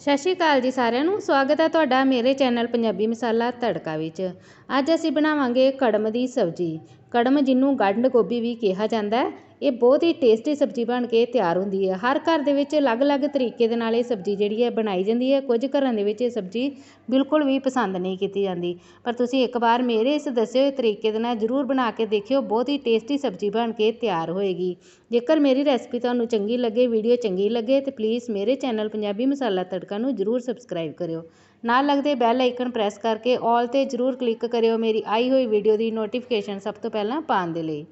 ਸਤਿ ਸ਼੍ਰੀ ਅਕਾਲ ਜੀ ਸਾਰਿਆਂ ਨੂੰ। ਸਵਾਗਤ ਹੈ ਤੁਹਾਡਾ ਮੇਰੇ ਚੈਨਲ ਪੰਜਾਬੀ ਮਸਾਲਾ ਤੜਕਾ ਵਿੱਚ। ਅੱਜ ਅਸੀਂ ਬਣਾਵਾਂਗੇ ਕੜਮ ਦੀ ਸਬਜ਼ੀ। ਕੜਮ ਜਿਹਨੂੰ ਗੰਢ ਗੋਭੀ ਵੀ ਕਿਹਾ ਜਾਂਦਾ ਹੈ। ਇਹ ਬਹੁਤ ਹੀ ਟੇਸਟੀ ਸਬਜ਼ੀ ਬਣ ਕੇ ਤਿਆਰ ਹੁੰਦੀ ਹੈ। ਹਰ ਘਰ ਦੇ ਵਿੱਚ ਅਲੱਗ-ਅਲੱਗ ਤਰੀਕੇ ਦੇ ਨਾਲ ਇਹ ਸਬਜ਼ੀ ਜਿਹੜੀ ਹੈ ਬਣਾਈ ਜਾਂਦੀ ਹੈ। ਕੁਝ ਘਰਾਂ ਦੇ ਵਿੱਚ ਇਹ ਸਬਜ਼ੀ ਬਿਲਕੁਲ ਵੀ ਪਸੰਦ ਨਹੀਂ ਕੀਤੀ ਜਾਂਦੀ। ਪਰ ਤੁਸੀਂ ਇੱਕ ਵਾਰ ਮੇਰੇ ਇਸ ਦੱਸੇ ਹੋਏ ਤਰੀਕੇ ਦੇ ਨਾਲ ਜ਼ਰੂਰ ਬਣਾ ਕੇ ਦੇਖਿਓ। ਬਹੁਤ ਹੀ ਟੇਸਟੀ ਸਬਜ਼ੀ ਬਣ ਕੇ ਤਿਆਰ ਹੋਏਗੀ। ਜੇਕਰ ਮੇਰੀ ਰੈਸਪੀ ਤੁਹਾਨੂੰ ਚੰਗੀ ਲੱਗੇ ਵੀਡੀਓ ਚੰਗੀ ਲੱਗੇ, ਤੇ ਪਲੀਜ਼ ਮੇਰੇ ਚੈਨਲ ਪੰਜਾਬੀ ਮਸਾਲਾ ਤੜਕਾ ਨੂੰ ਜ਼ਰੂਰ ਸਬਸਕ੍ਰਾਈਬ ਕਰਿਓ। ਨਾਲ ਲੱਗਦੇ ਬੈਲ ਆਈਕਨ ਪ੍ਰੈਸ ਕਰਕੇ ਆਲ ਤੇ ਜ਼ਰੂਰ ਕਲਿੱਕ ਕਰਿਓ। ਮੇਰੀ ਆਈ ਹੋਈ ਵੀਡੀਓ ਦੀ ਨੋਟੀਫਿਕੇਸ਼ਨ ਸਭ ਤੋਂ ਪਹਿਲਾਂ ਪਾਉਣ ਦੇ ਲਈ।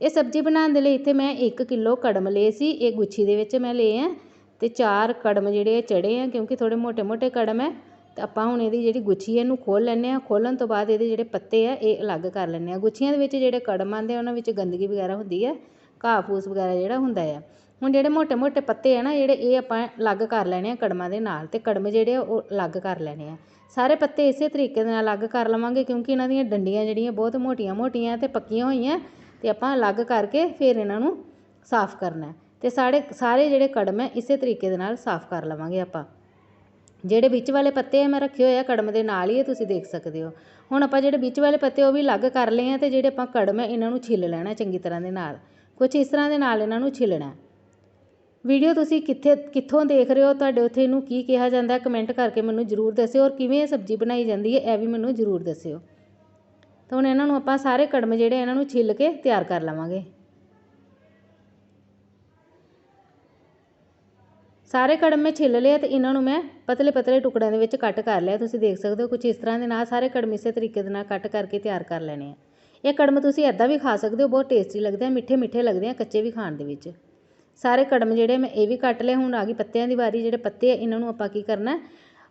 ਇਹ ਸਬਜ਼ੀ ਬਣਾਉਣ ਦੇ ਲਈ ਇੱਥੇ ਮੈਂ ਇੱਕ ਕਿੱਲੋ ਕੜਮ ਲਏ ਸੀ, ਇਹ ਗੁੱਛੀ ਦੇ ਵਿੱਚ ਮੈਂ ਲਏ ਹੈ ਅਤੇ ਚਾਰ ਕੜਮ ਜਿਹੜੇ ਚੜੇ ਆ, ਕਿਉਂਕਿ ਥੋੜ੍ਹੇ ਮੋਟੇ ਮੋਟੇ ਕੜਮ ਹੈ ਤਾਂ ਆਪਾਂ ਹੁਣ ਇਹਦੀ ਜਿਹੜੀ ਗੁੱਛੀ ਇਹਨੂੰ ਖੋਲ ਲੈਂਦੇ ਹਾਂ ਖੋਲ੍ਹਣ ਤੋਂ ਬਾਅਦ ਇਹਦੇ ਜਿਹੜੇ ਪੱਤੇ ਆ ਇਹ ਅਲੱਗ ਕਰ ਲੈਂਦੇ ਹਾਂ ਗੁੱਛੀਆਂ ਦੇ ਵਿੱਚ ਜਿਹੜੇ ਕੜਮ ਆਉਂਦੇ ਉਹਨਾਂ ਵਿੱਚ ਗੰਦਗੀ ਵਗੈਰਾ ਹੁੰਦੀ ਹੈ ਘਾਹ ਫੂਸ ਵਗੈਰਾ ਜਿਹੜਾ ਹੁੰਦਾ ਆ। ਹੁਣ ਜਿਹੜੇ ਮੋਟੇ ਮੋਟੇ ਪੱਤੇ ਆ ਨਾ, ਜਿਹੜੇ ਇਹ ਆਪਾਂ ਅਲੱਗ ਕਰ ਲੈਣੇ ਆ ਕੜਮਾਂ ਦੇ ਨਾਲ ਅਤੇ ਕੜਮ ਜਿਹੜੇ ਉਹ ਅਲੱਗ ਕਰ ਲੈਣੇ ਆ। ਸਾਰੇ ਪੱਤੇ ਇਸੇ ਤਰੀਕੇ ਦੇ ਨਾਲ ਅਲੱਗ ਕਰ ਲਵਾਂਗੇ, ਕਿਉਂਕਿ ਇਹਨਾਂ ਦੀਆਂ ਡੰਡੀਆਂ ਜਿਹੜੀਆਂ ਬਹੁਤ ਮੋਟੀਆਂ-ਮੋਟੀਆਂ ਅਤੇ ਪੱਕੀਆਂ ਹੋਈਆਂ ਅਤੇ ਆਪਾਂ ਅਲੱਗ ਕਰਕੇ ਫਿਰ ਇਹਨਾਂ ਨੂੰ ਸਾਫ਼ ਕਰਨਾ ਅਤੇ ਸਾਰੇ ਸਾਰੇ ਜਿਹੜੇ ਕੜਮ ਹੈ, ਇਸੇ ਤਰੀਕੇ ਦੇ ਨਾਲ ਸਾਫ਼ ਕਰ ਲਵਾਂਗੇ ਆਪਾਂ। ਜਿਹੜੇ ਵਿੱਚ ਵਾਲੇ ਪੱਤੇ ਆ, ਮੈਂ ਰੱਖੇ ਹੋਏ ਆ, ਕੜਮ ਦੇ ਨਾਲ ਹੀ ਇਹ ਤੁਸੀਂ ਦੇਖ ਸਕਦੇ ਹੋ। ਹੁਣ ਆਪਾਂ ਜਿਹੜੇ ਵਿੱਚ ਵਾਲੇ ਪੱਤੇ ਉਹ ਵੀ ਅਲੱਗ ਕਰ ਲਏ ਆ ਅਤੇ ਜਿਹੜੇ ਆਪਾਂ ਕੜਮ ਹੈ, ਇਹਨਾਂ ਨੂੰ ਛਿੱਲ ਲੈਣਾ ਚੰਗੀ ਤਰ੍ਹਾਂ ਦੇ ਨਾਲ। ਕੁਛ ਇਸ ਤਰ੍ਹਾਂ ਦੇ ਨਾਲ ਇਹਨਾਂ ਨੂੰ ਛਿੱਲਣਾ ਵੀਡੀਓ ਤੁਸੀਂ ਕਿੱਥੇ, ਕਿੱਥੋਂ ਦੇਖ ਰਹੇ ਹੋ? ਤੁਹਾਡੇ ਉੱਥੇ ਇਹਨੂੰ ਕੀ ਕਿਹਾ ਜਾਂਦਾ ਕਮੈਂਟ ਕਰਕੇ ਮੈਨੂੰ ਜ਼ਰੂਰ ਦੱਸਿਓ। ਔਰ ਕਿਵੇਂ ਇਹ ਸਬਜ਼ੀ ਬਣਾਈ ਜਾਂਦੀ ਹੈ, ਇਹ ਵੀ ਮੈਨੂੰ ਜ਼ਰੂਰ ਦੱਸਿਓ। ਤਾਂ ਹੁਣ ਇਹਨਾਂ ਨੂੰ ਆਪਾਂ ਸਾਰੇ ਕੜਮ ਜਿਹੜੇ ਇਹਨਾਂ ਨੂੰ ਛਿੱਲ ਕੇ ਤਿਆਰ ਕਰ ਲਵਾਂਗੇ। ਸਾਰੇ ਕੜਮ ਮੈਂ ਛਿੱਲ ਲਿਆ ਤੇ ਇਹਨਾਂ ਨੂੰ ਮੈਂ ਪਤਲੇ ਪਤਲੇ ਟੁਕੜਿਆਂ ਦੇ ਵਿੱਚ ਕੱਟ ਕਰ ਲਿਆ। ਤੁਸੀਂ ਦੇਖ ਸਕਦੇ ਹੋ ਕੁਝ ਇਸ ਤਰ੍ਹਾਂ ਦੇ ਨਾਲ ਸਾਰੇ ਕੜਮ ਇਸੇ ਤਰੀਕੇ ਦੇ ਨਾਲ ਕੱਟ ਕਰਕੇ ਤਿਆਰ ਕਰ ਲੈਣੇ ਆ। ਇਹ ਕੜਮ ਤੁਸੀਂ ਐਦਾਂ ਵੀ ਖਾ ਸਕਦੇ ਹੋ, ਬਹੁਤ ਟੇਸਟੀ ਲੱਗਦੇ ਆ, ਮਿੱਠੇ ਮਿੱਠੇ ਲੱਗਦੇ ਆ ਕੱਚੇ ਵੀ ਖਾਣ ਦੇ ਵਿੱਚ। ਸਾਰੇ ਕੜਮ ਜਿਹੜੇ ਮੈਂ ਇਹ ਵੀ ਕੱਟ ਲਏ, ਹੁਣ ਆ ਗਈ ਪੱਤਿਆਂ ਦੀ ਵਾਰੀ, ਜਿਹੜੇ ਪੱਤੇ ਆ, ਇਹਨਾਂ ਨੂੰ ਆਪਾਂ ਕੀ ਕਰਨਾ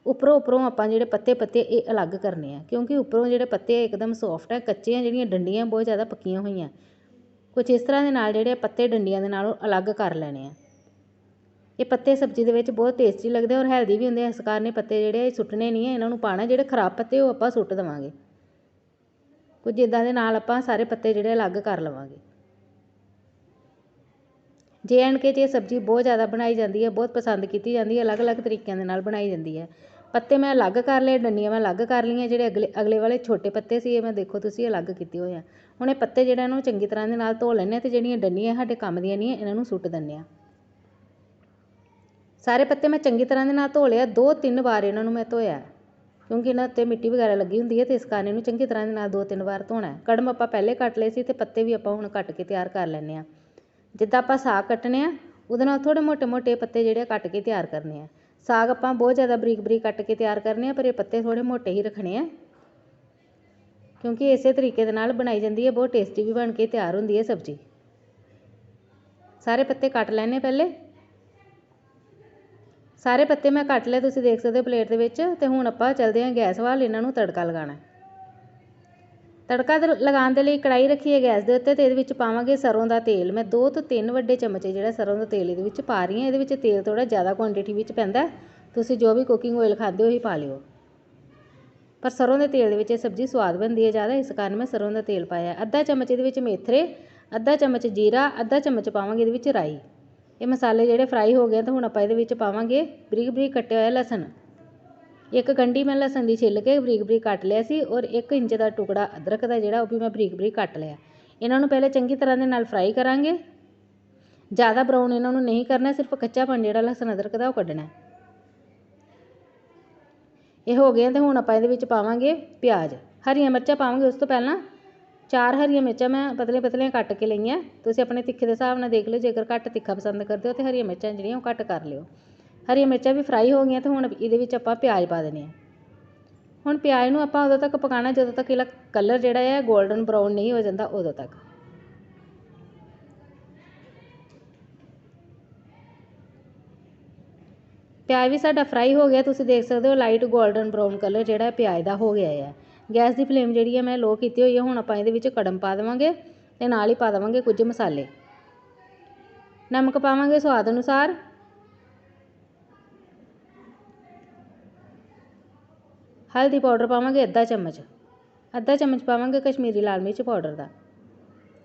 ਉੱਪਰੋਂ ਉੱਪਰੋਂ ਆਪਾਂ ਜਿਹੜੇ ਪੱਤੇ ਪੱਤੇ ਇਹ ਅਲੱਗ ਕਰਨੇ ਆ, ਕਿਉਂਕਿ ਉੱਪਰੋਂ ਜਿਹੜੇ ਪੱਤੇ ਇੱਕਦਮ ਸੌਫਟ ਆ ਕੱਚੇ ਆ ਜਿਹੜੀਆਂ ਡੰਡੀਆਂ ਬਹੁਤ ਜ਼ਿਆਦਾ ਪੱਕੀਆਂ ਹੋਈਆਂ। ਕੁਝ ਇਸ ਤਰ੍ਹਾਂ ਦੇ ਨਾਲ ਜਿਹੜੇ ਪੱਤੇ ਡੰਡੀਆਂ ਦੇ ਨਾਲੋਂ ਅਲੱਗ ਕਰ ਲੈਣੇ ਆ। ਇਹ ਪੱਤੇ ਸਬਜ਼ੀ ਦੇ ਵਿੱਚ ਬਹੁਤ ਟੇਸਟੀ ਲੱਗਦੇ ਔਰ ਹੈਲਦੀ ਵੀ ਹੁੰਦੇ ਆ, ਇਸ ਕਾਰਨ ਇਹ ਪੱਤੇ ਜਿਹੜੇ ਸੁੱਟਣੇ ਨਹੀਂ ਹੈ ਇਹਨਾਂ ਨੂੰ ਪਾਣਾ ਜਿਹੜੇ ਖਰਾਬ ਪੱਤੇ ਉਹ ਆਪਾਂ ਸੁੱਟ ਦੇਵਾਂਗੇ। ਕੁਝ ਇਦਾਂ ਦੇ ਨਾਲ ਆਪਾਂ ਸਾਰੇ ਪੱਤੇ ਜਿਹੜੇ ਅਲੱਗ ਕਰ ਲਵਾਂਗੇ। ਜੇ ਐਂਡ ਕੇ 'ਚ ਇਹ ਸਬਜ਼ੀ ਬਹੁਤ ਜ਼ਿਆਦਾ ਬਣਾਈ ਜਾਂਦੀ ਹੈ ਬਹੁਤ ਪਸੰਦ ਕੀਤੀ ਜਾਂਦੀ ਹੈ ਅਲੱਗ-ਅਲੱਗ ਤਰੀਕਿਆਂ ਦੇ ਨਾਲ ਬਣਾਈ ਜਾਂਦੀ ਹੈ ਪੱਤੇ ਮੈਂ ਅਲੱਗ ਕਰ ਲਏ, ਡੰਡੀਆਂ ਮੈਂ ਅਲੱਗ ਕਰ ਲਈਆਂ, ਜਿਹੜੇ ਅਗਲੇ ਅਗਲੇ ਵਾਲੇ ਛੋਟੇ ਪੱਤੇ ਸੀ, ਇਹ ਮੈਂ ਦੇਖੋ ਤੁਸੀਂ ਅਲੱਗ ਕੀਤੇ ਹੋਏ ਆ। ਹੁਣ ਇਹ ਪੱਤੇ ਜਿਹੜਾ ਇਹਨੂੰ ਚੰਗੀ ਤਰ੍ਹਾਂ ਦੇ ਨਾਲ ਧੋ ਲੈਂਦੇ ਹਾਂ ਅਤੇ ਜਿਹੜੀਆਂ ਡੰਡੀਆਂ ਸਾਡੇ ਕੰਮ ਦੀਆਂ ਨਹੀਂ ਇਹਨਾਂ ਨੂੰ ਸੁੱਟ ਦਿੰਦੇ ਹਾਂ ਸਾਰੇ ਪੱਤੇ ਮੈਂ ਚੰਗੀ ਤਰ੍ਹਾਂ ਦੇ ਨਾਲ ਧੋ ਲਿਆ ਦੋ ਤਿੰਨ ਵਾਰ ਇਹਨਾਂ ਨੂੰ ਮੈਂ ਧੋਇਆ ਕਿਉਂਕਿ ਇਹਨਾਂ ਉੱਤੇ ਮਿੱਟੀ ਵਗੈਰਾ ਲੱਗੀ ਹੁੰਦੀ ਹੈ ਅਤੇ ਇਸ ਕਾਰਨ ਇਹਨੂੰ ਚੰਗੀ ਤਰ੍ਹਾਂ ਦੇ ਨਾਲ ਦੋ ਤਿੰਨ ਵਾਰ ਧੋਣਾ ਕੜਮ ਆਪਾਂ ਪਹਿਲੇ ਕੱਟ ਲਏ ਸੀ ਅਤੇ ਪੱਤੇ ਵੀ ਆਪਾਂ ਹੁਣ ਕੱਟ ਕੇ ਤਿਆਰ ਕਰ ਲੈਂਦੇ ਹਾਂ ਜਿੱਦਾਂ ਆਪਾਂ ਸਾਗ ਕੱਟਣੇ ਆ, ਉਹਦੇ ਨਾਲ ਥੋੜ੍ਹੇ ਮੋਟੇ-ਮੋਟੇ ਪੱਤੇ ਜਿਹੜੇ ਆ ਕੱਟ ਕੇ ਤਿਆਰ ਕਰਨੇ ਆ। ਸਾਗ ਆਪਾਂ ਬਹੁਤ ਜ਼ਿਆਦਾ ਬਰੀਕ-ਬਰੀਕ ਕੱਟ ਕੇ ਤਿਆਰ ਕਰਨੇ ਆ, ਪਰ ਇਹ ਪੱਤੇ ਥੋੜੇ ਮੋਟੇ ਹੀ ਰੱਖਣੇ ਆ। ਕਿਉਂਕਿ ਇਸੇ ਤਰੀਕੇ ਦੇ ਨਾਲ ਬਣਾਈ ਜਾਂਦੀ ਹੈ, ਬਹੁਤ ਟੇਸਟੀ ਵੀ ਬਣ ਕੇ ਤਿਆਰ ਹੁੰਦੀ ਹੈ ਸਬਜ਼ੀ। ਸਾਰੇ ਪੱਤੇ ਕੱਟ ਲੈਣੇ ਪਹਿਲੇ। ਸਾਰੇ ਪੱਤੇ ਮੈਂ ਕੱਟ ਲਏ, ਤੁਸੀਂ ਦੇਖ ਸਕਦੇ ਹੋ ਪਲੇਟ ਦੇ ਵਿੱਚ, ਤੇ ਹੁਣ ਆਪਾਂ ਚੱਲਦੇ ਹਾਂ ਗੈਸ ਵੱਲ, ਇਹਨਾਂ ਨੂੰ ਤੜਕਾ ਲਗਾਉਣਾ ਤੜਕਾ ਲਗਾਉਣ ਦੇ ਲਈ ਕੜਾਈ ਰੱਖੀ ਹੈ ਗੈਸ ਦੇ ਉੱਤੇ ਤੇ ਇਹਦੇ ਵਿੱਚ ਪਾਵਾਂਗੇ ਸਰੋਂ ਦਾ ਤੇਲ। ਮੈਂ 2 ਤੋਂ 3 ਵੱਡੇ ਚਮਚੇ ਜਿਹੜਾ ਸਰੋਂ ਦਾ ਤੇਲ ਇਹਦੇ ਵਿੱਚ ਪਾ ਰਹੀ ਹਾਂ। ਇਹਦੇ ਵਿੱਚ ਤੇਲ ਥੋੜਾ ਜ਼ਿਆਦਾ ਕੁਆਂਟੀਟੀ ਵਿੱਚ ਪੈਂਦਾ ਤੁਸੀਂ ਜੋ ਵੀ ਕੁਕਿੰਗ ਆਇਲ ਖਾਂਦੇ ਹੋ ਹੀ ਪਾ ਲਿਓ। ਪਰ ਸਰੋਂ ਦੇ ਤੇਲ ਦੇ ਵਿੱਚ ਇਹ ਸਬਜ਼ੀ ਸਵਾਦ ਬਣਦੀ ਹੈ ਜ਼ਿਆਦਾ। ਇਸ ਕਾਰਨ ਮੈਂ ਸਰੋਂ ਦਾ ਤੇਲ ਪਾਇਆ ਅੱਧਾ ਚਮਚ ਇਹਦੇ ਵਿੱਚ ਮੇਥਰੇ ਅੱਧਾ ਚਮਚ ਜੀਰਾ, ਅੱਧਾ ਚਮਚ ਪਾਵਾਂਗੇ ਇਹਦੇ ਵਿੱਚ ਰਾਈ। ਇਹ ਮਸਾਲੇ ਜਿਹੜੇ ਫਰਾਈ ਹੋ ਗਏ ਤਾਂ ਹੁਣ ਆਪਾਂ ਇਹਦੇ ਵਿੱਚ ਪਾਵਾਂਗੇ ਬਰੀਕ ਬਰੀਕ ਕੱਟਿਆ ਹੋਇਆ ਲਸਣ। ਇੱਕ ਗੰਢੀ ਮੈਂ ਲਸਣ ਦੀ ਛਿੱਲ ਕੇ ਬਰੀਕ ਬਰੀਕ ਕੱਟ ਲਿਆ ਸੀ ਔਰ 1 ਇੰਚ ਦਾ ਟੁਕੜਾ ਅਦਰਕ ਦਾ ਜਿਹੜਾ ਉਹ ਵੀ ਮੈਂ ਬਰੀਕ ਬਰੀਕ ਕੱਟ ਲਿਆ। ਇਹਨਾਂ ਨੂੰ ਪਹਿਲੇ ਚੰਗੀ ਤਰ੍ਹਾਂ ਦੇ ਨਾਲ ਫਰਾਈ ਕਰਾਂਗੇ। ਜ਼ਿਆਦਾ ਬਰਾਊਨ ਇਹਨਾਂ ਨੂੰ ਨਹੀਂ ਕਰਨਾ, ਸਿਰਫ ਕੱਚਾਪਣ ਜਿਹੜਾ ਲਸਣ ਅਦਰਕ ਦਾ ਉਹ ਕੱਢਣਾ। ਇਹ ਹੋ ਗਏ ਤੇ ਹੁਣ ਆਪਾਂ ਇਹਦੇ ਵਿੱਚ ਪਾਵਾਂਗੇ ਪਿਆਜ਼। ਹਰੀਆਂ ਮਿਰਚਾਂ ਪਾਵਾਂਗੇ ਉਸ ਤੋਂ ਪਹਿਲਾਂ। ਚਾਰ ਹਰੀਆਂ ਮਿਰਚਾਂ ਮੈਂ ਪਤਲੇ ਪਤਲੇ ਕੱਟ ਕੇ ਲਈਆਂ। ਤੁਸੀਂ ਆਪਣੇ ਤਿੱਖੇ ਦੇ ਹਿਸਾਬ ਨਾਲ ਦੇਖ ਲਿਓ, ਜੇਕਰ ਘੱਟ ਤਿੱਖਾ ਪਸੰਦ ਕਰਦੇ ਹੋ ਤੇ ਹਰੀਆਂ ਮਿਰਚਾਂ ਜਿਹੜੀਆਂ ਉਹ ਘੱਟ ਕਰ ਲਿਓ। ਹਰੀਆਂ ਮਿਰਚਾਂ ਵੀ ਫਰਾਈ ਹੋ ਗਈਆਂ ਅਤੇ ਹੁਣ ਇਹਦੇ ਵਿੱਚ ਆਪਾਂ ਪਿਆਜ਼ ਪਾ ਦੇਣੇ ਆ ਹੁਣ ਪਿਆਜ਼ ਨੂੰ ਆਪਾਂ ਉਦੋਂ ਤੱਕ ਪਕਾਉਣਾ, ਜਦੋਂ ਤੱਕ ਇਹਦਾ ਕਲਰ ਜਿਹੜਾ ਹੈ ਗੋਲਡਨ ਬਰਾਊਨ ਨਹੀਂ ਹੋ ਜਾਂਦਾ, ਉਦੋਂ ਤੱਕ। ਪਿਆਜ਼ ਵੀ ਸਾਡਾ ਫਰਾਈ ਹੋ ਗਿਆ, ਤੁਸੀਂ ਦੇਖ ਸਕਦੇ ਹੋ ਲਾਈਟ 골ਡਨ ਬਰਾਊਨ ਕਲਰ ਜਿਹੜਾ ਪਿਆਜ਼ ਦਾ ਹੋ ਗਿਆ ਹੈ। ਗੈਸ ਦੀ ਫਲੇਮ ਜਿਹੜੀ ਹੈ ਮੈਂ ਲੋ ਕੀਤੀ ਹੋਈ ਹੈ, ਹੁਣ ਆਪਾਂ ਇਹਦੇ ਵਿੱਚ ਕੜਮ ਪਾ ਦੇਵਾਂਗੇ ਤੇ ਨਾਲ ਹੀ ਪਾ ਦੇਵਾਂਗੇ ਕੁਝ ਮਸਾਲੇ। ਨਮਕ ਪਾਵਾਂਗੇ ਸਵਾਦ ਅਨੁਸਾਰ। ਹਲਦੀ ਪਾਊਡਰ ਪਾਵਾਂਗੇ ਅੱਧਾ ਚਮਚ। ਅੱਧਾ ਚਮਚ ਪਾਵਾਂਗੇ ਕਸ਼ਮੀਰੀ ਲਾਲ ਮਿਰਚ ਪਾਊਡਰ ਦਾ।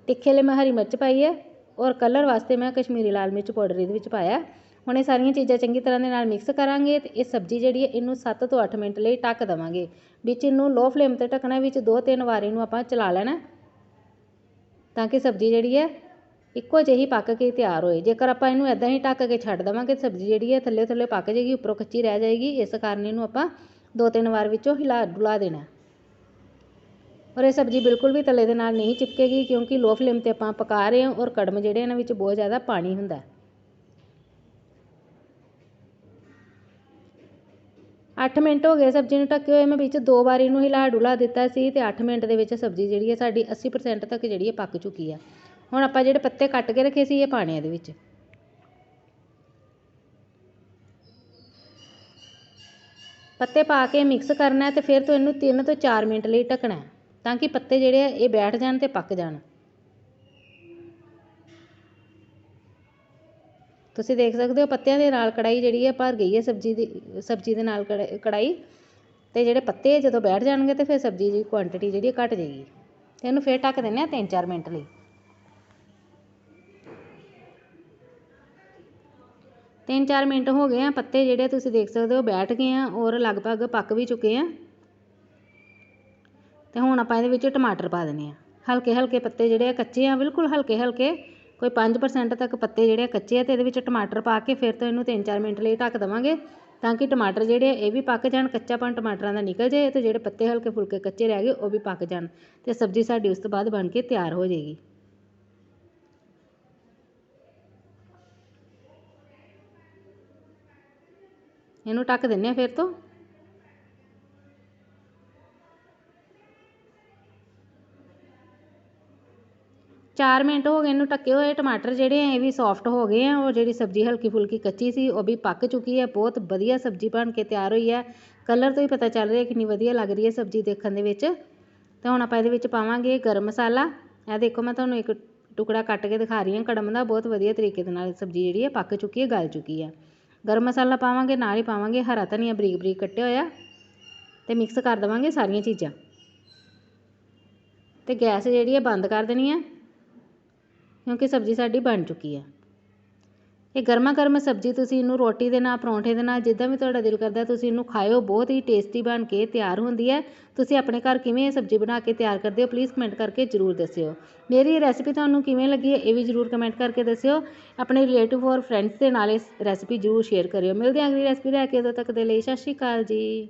ਤਿੱਖੇ ਲਈ ਮੈਂ ਹਰੀ ਮਿਰਚ ਪਾਈ ਹੈ ਔਰ ਕਲਰ ਵਾਸਤੇ ਮੈਂ ਕਸ਼ਮੀਰੀ ਲਾਲ ਮਿਰਚ ਪਾਊਡਰ ਇਹਦੇ ਵਿੱਚ ਪਾਇਆ। ਹੁਣ ਇਹ ਸਾਰੀਆਂ ਚੀਜ਼ਾਂ ਚੰਗੀ ਤਰ੍ਹਾਂ ਦੇ ਨਾਲ ਮਿਕਸ ਕਰਾਂਗੇ ਤੇ ਇਹ ਸਬਜ਼ੀ ਜਿਹੜੀ ਹੈ ਇਹਨੂੰ 7 ਤੋਂ 8 ਮਿੰਟ ਲਈ ਢੱਕ ਦੇਵਾਂਗੇ। ਵਿੱਚ ਇਹਨੂੰ ਲੋ ਫਲੇਮ ਤੇ ਢੱਕਣਾ ਵਿੱਚ ਦੋ ਤਿੰਨ ਵਾਰ ਇਹਨੂੰ ਆਪਾਂ ਚਲਾ ਲੈਣਾ ਤਾਂ ਕਿ ਸਬਜ਼ੀ ਜਿਹੜੀ ਹੈ ਇੱਕੋ ਜਿਹੀ ਪੱਕ ਕੇ ਤਿਆਰ ਹੋਏ। ਜੇਕਰ ਆਪਾਂ ਇਹਨੂੰ ਇਦਾਂ ਹੀ ਢੱਕ ਕੇ ਛੱਡ ਦੇਵਾਂਗੇ, ਸਬਜ਼ੀ ਜਿਹੜੀ ਹੈ ਥੱਲੇ ਥੱਲੇ ਪੱਕ ਜਾਏਗੀ ਉੱਪਰੋਂ ਕੱਚੀ ਰਹਿ ਜਾਏਗੀ। ਇਸ ਕਾਰਨ ਇਹਨੂੰ ਆਪਾਂ ਦੋ ਤਿੰਨ ਵਾਰ ਵਿੱਚੋਂ ਹਿਲਾ, ਡੁਲਾ ਦੇਣਾ। ਔਰ ਇਹ ਸਬਜ਼ੀ ਬਿਲਕੁਲ ਵੀ ਤਲੇ ਦੇ ਨਾਲ ਨਹੀਂ ਚਿਪਕੇਗੀ ਕਿਉਂਕਿ ਲੋ ਫਲੇਮ ਤੇ ਆਪਾਂ ਪਕਾ ਰਹੇ ਹਾਂ ਔਰ ਕੜਮ ਜਿਹੜੇ ਇਹਨਾਂ ਵਿੱਚ ਬਹੁਤ ਜ਼ਿਆਦਾ ਪਾਣੀ ਹੁੰਦਾ ਹੈ। 8 ਮਿੰਟ ਹੋ ਗਏ ਸਬਜ਼ੀ ਨੂੰ ਢੱਕੇ ਹੋਏ, ਮੈਂ ਵਿੱਚ ਦੋ ਵਾਰ ਇਹਨੂੰ ਹਿਲਾ, ਡੁਲਾ ਦਿੱਤਾ ਸੀ ਤੇ 8 ਮਿੰਟ ਦੇ ਵਿੱਚ ਸਬਜ਼ੀ ਜਿਹੜੀ ਹੈ ਸਾਡੀ 80% ਤੱਕ ਜਿਹੜੀ ਹੈ ਪੱਕ ਚੁੱਕੀ ਆ ਹੁਣ ਆਪਾਂ ਜਿਹੜੇ ਪੱਤੇ ਕੱਟ ਕੇ ਰੱਖੇ ਸੀ ਇਹ ਪਾਣੇ ਇਹਦੇ ਵਿੱਚ। ਪੱਤੇ ਪਾ ਕੇ ਮਿਕਸ ਕਰਨਾ ਅਤੇ ਫਿਰ ਤੋਂ ਇਹਨੂੰ ਤਿੰਨ ਤੋਂ ਚਾਰ ਮਿੰਟ ਲਈ ਢੱਕਣਾ ਤਾਂ ਕਿ ਪੱਤੇ ਜਿਹੜੇ ਆ ਇਹ ਬੈਠ ਜਾਣ ਅਤੇ ਪੱਕ ਜਾਣ। ਤੁਸੀਂ ਦੇਖ ਸਕਦੇ ਹੋ ਪੱਤਿਆਂ ਦੇ ਨਾਲ ਕੜਾਈ ਜਿਹੜੀ ਹੈ ਭਰ ਗਈ ਹੈ ਸਬਜ਼ੀ ਦੀ, ਸਬਜ਼ੀ ਦੇ ਨਾਲ ਕੜਾ- ਕੜਾਈ ਤੇ ਜਿਹੜੇ ਪੱਤੇ ਜਦੋਂ ਬੈਠ ਜਾਣਗੇ ਤੇ ਫਿਰ ਸਬਜ਼ੀ ਦੀ ਕੁਆਂਟੀਟੀ ਜਿਹੜੀ ਹੈ ਘਟ ਜਾਏਗੀ। ਤੇ ਇਹਨੂੰ ਫਿਰ ਢੱਕ ਦਿੰਦੇ ਆ 3-4 ਮਿੰਟ ਲਈ। ਤਿੰਨ ਚਾਰ ਮਿੰਟ ਹੋ ਗਏ ਆ, ਪੱਤੇ ਜਿਹੜੇ ਤੁਸੀਂ ਦੇਖ ਸਕਦੇ ਹੋ ਬੈਠ ਗਏ ਆ ਔਰ ਲਗਭਗ ਪੱਕ ਵੀ ਚੁੱਕੇ ਆ। ਤੇ ਹੁਣ ਆਪਾਂ ਇਹਦੇ ਵਿੱਚ ਟਮਾਟਰ ਪਾ ਦਿੰਦੇ ਆ। ਹਲਕੇ ਹਲਕੇ ਪੱਤੇ ਜਿਹੜੇ ਆ ਕੱਚੇ ਆ, ਬਿਲਕੁਲ ਹਲਕੇ ਹਲਕੇ ਕੋਈ 5% ਤੱਕ ਪੱਤੇ ਜਿਹੜੇ ਆ ਕੱਚੇ ਆ ਤੇ ਇਹਦੇ ਵਿੱਚ ਟਮਾਟਰ ਪਾ ਕੇ ਫਿਰ ਤੋਂ ਇਹਨੂੰ 3-4 ਮਿੰਟ ਲਈ ਢੱਕ ਦੇਵਾਂਗੇ ਤਾਂ ਕਿ ਟਮਾਟਰ ਜਿਹੜੇ ਆ ਇਹ ਵੀ ਪੱਕ ਜਾਣ ਕੱਚਾਪਣ ਟਮਾਟਰਾਂ ਦਾ ਨਿਕਲ ਜਾਏ ਤੇ ਜਿਹੜੇ ਪੱਤੇ ਹਲਕੇ ਫੁਲਕੇ ਕੱਚੇ ਰਹਿ ਗਏ ਉਹ ਵੀ ਪੱਕ ਜਾਣ ਤੇ ਸਬਜ਼ੀ ਸਾਡੀ ਉਸ ਤੋਂ ਬਾਅਦ ਬਣ ਕੇ ਤਿਆਰ ਹੋ ਜਾਏਗੀ। ਇਹਨੂੰ ਢੱਕ ਦਿੰਨੇ ਆ ਫਿਰ ਤੋਂ। ਚਾਰ ਮਿੰਟ ਹੋ ਗਏ ਇਹਨੂੰ ਢੱਕੇ ਹੋਏ। ਟਮਾਟਰ ਜਿਹੜੇ ਆ, ਇਹ ਵੀ ਸੌਫਟ ਹੋ ਗਏ ਆ। ਉਹ ਜਿਹੜੀ ਸਬਜ਼ੀ ਹਲਕੀ ਫੁਲਕੀ ਕੱਚੀ ਸੀ, ਉਹ ਵੀ ਪੱਕ ਚੁੱਕੀ ਹੈ ਬਹੁਤ ਵਧੀਆ ਸਬਜ਼ੀ ਬਣ ਕੇ ਤਿਆਰ ਹੋਈ ਹੈ ਕਲਰ ਤੋਂ ਹੀ ਪਤਾ ਚੱਲ ਰਿਹਾ ਕਿੰਨੀ ਵਧੀਆ ਲੱਗ ਰਹੀ ਹੈ ਸਬਜ਼ੀ ਦੇਖਣ ਦੇ ਵਿੱਚ। ਤੇ ਹੁਣ ਆਪਾਂ ਇਹਦੇ ਵਿੱਚ ਪਾਵਾਂਗੇ ਗਰਮ ਮਸਾਲਾ। ਇਹ ਦੇਖੋ, ਮੈਂ ਤੁਹਾਨੂੰ ਇੱਕ ਟੁਕੜਾ ਕੱਟ ਕੇ ਦਿਖਾ ਰਹੀ ਹਾਂ। ਕੜਮ ਦਾ ਬਹੁਤ ਵਧੀਆ ਤਰੀਕੇ ਦੇ ਨਾਲ ਸਬਜ਼ੀ ਜਿਹੜੀ ਹੈ ਪੱਕ ਚੁੱਕੀ ਹੈ ਗਲ ਚੁੱਕੀ ਹੈ ਗਰਮ ਮਸਾਲਾ ਪਾਵਾਂਗੇ, ਨਾਲ ਹੀ ਪਾਵਾਂਗੇ ਹਰਾ ਧਨੀਆ ਬਰੀਕ ਬਰੀਕ ਕੱਟਿਆ ਹੋਇਆ ਤੇ ਮਿਕਸ ਕਰ ਦੇਵਾਂਗੇ ਸਾਰੀਆਂ ਚੀਜ਼ਾਂ। ਤੇ ਗੈਸ ਜਿਹੜੀ ਹੈ ਬੰਦ ਕਰ ਦੇਣੀ ਹੈ, ਕਿਉਂਕਿ ਸਬਜ਼ੀ ਸਾਡੀ ਬਣ ਚੁੱਕੀ ਹੈ। ਇਹ ਗਰਮਾ ਗਰਮ ਸਬਜ਼ੀ ਤੁਸੀਂ ਇਹਨੂੰ ਰੋਟੀ ਦੇ ਨਾਲ, ਪਰੌਂਠੇ ਦੇ ਨਾਲ, ਜਿੱਦਾਂ ਵੀ ਤੁਹਾਡਾ ਦਿਲ ਕਰਦਾ ਤੁਸੀਂ ਇਹਨੂੰ ਖਾਇਓ, ਬਹੁਤ ਹੀ ਟੇਸਟੀ ਬਣ ਕੇ ਤਿਆਰ ਹੁੰਦੀ ਹੈ। ਤੁਸੀਂ ਆਪਣੇ ਘਰ ਕਿਵੇਂ ਇਹ ਸਬਜ਼ੀ ਬਣਾ ਕੇ ਤਿਆਰ ਕਰਦੇ ਹੋ ਪਲੀਜ਼ ਕਮੈਂਟ ਕਰਕੇ ਜ਼ਰੂਰ ਦੱਸਿਓ। ਮੇਰੀ ਇਹ ਰੈਸਿਪੀ ਤੁਹਾਨੂੰ ਕਿਵੇਂ ਲੱਗੀ ਹੈ, ਇਹ ਵੀ ਜ਼ਰੂਰ ਕਮੈਂਟ ਕਰਕੇ ਦੱਸਿਓ। ਆਪਣੇ ਰਿਲੇਟਿਵ ਔਰ ਫਰੈਂਡਸ ਦੇ ਨਾਲ ਇਸ ਰੈਸਿਪੀ ਜ਼ਰੂਰ ਸ਼ੇਅਰ ਕਰਿਓ। ਮਿਲਦੇ ਹਾਂ ਅਗਲੀ ਰੈਸਿਪੀ ਲੈ ਕੇ, ਉਦੋਂ ਤੱਕ ਦੇ ਲਈ ਸਤਿ ਸ਼੍ਰੀ ਅਕਾਲ ਜੀ।